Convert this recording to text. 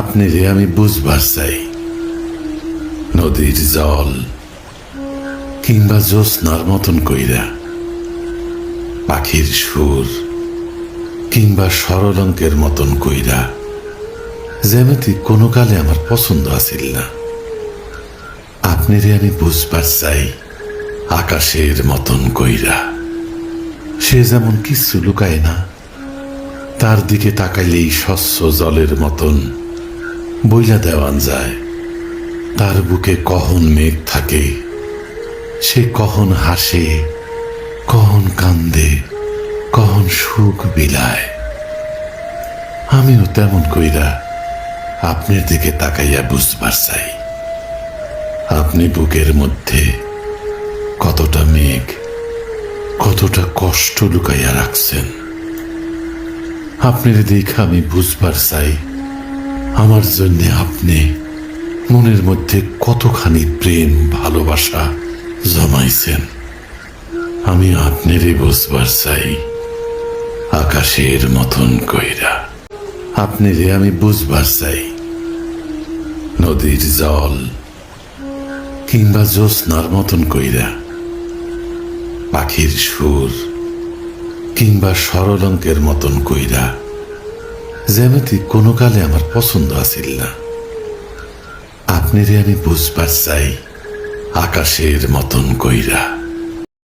আপনি রে আমি বুঝবার চাই, নদীর জল কিংবা জ্যোৎস্নার মতন কইরা, পাখির সুর কিংবা সরলঙ্কের মতন কইরা যেমিতি কোনো কালে আমার পছন্দ আছিল না। আপনি রে আমি বুঝবার চাই, আকাশের মতন কইরা, সে যেমন কিছু লুকায় না, তার দিকে তাকাইলেই স্বচ্ছ জলের মতন বইলা দেওয়ান যায়। তার বুকে কখন মেঘ থাকে, সে কখন হাসে, কখন কান্দে, কখন সুখ বিলায়। আমিও তেমন কইরা আপনার দিকে তাকাইয়া বুঝবার চাই। আপনি বুকের মধ্যে কতটা মেঘ, কতটা কষ্ট লুকাইয়া রাখছেন। আপনার দেখে আমি বুঝবার চাই আমার জন্য আপনি মনের মধ্যে কতখানি প্রেম, ভালোবাসা জমাইছেন? আমি আপনারই বুঝবার চাই, আকাশের মতন কইরা। আপনি রে আমি বুঝবার চাই, নদীর জল কিংবা জ্যোৎস্নার মতন কইরা। পাখির সুর কিংবা সরলঙ্কের মতন কইরা। যেমিতি কোনো কালে আমার পছন্দ আসিল না। আপনি আমি বুঝবার চাই আকাশের মতন কইরা।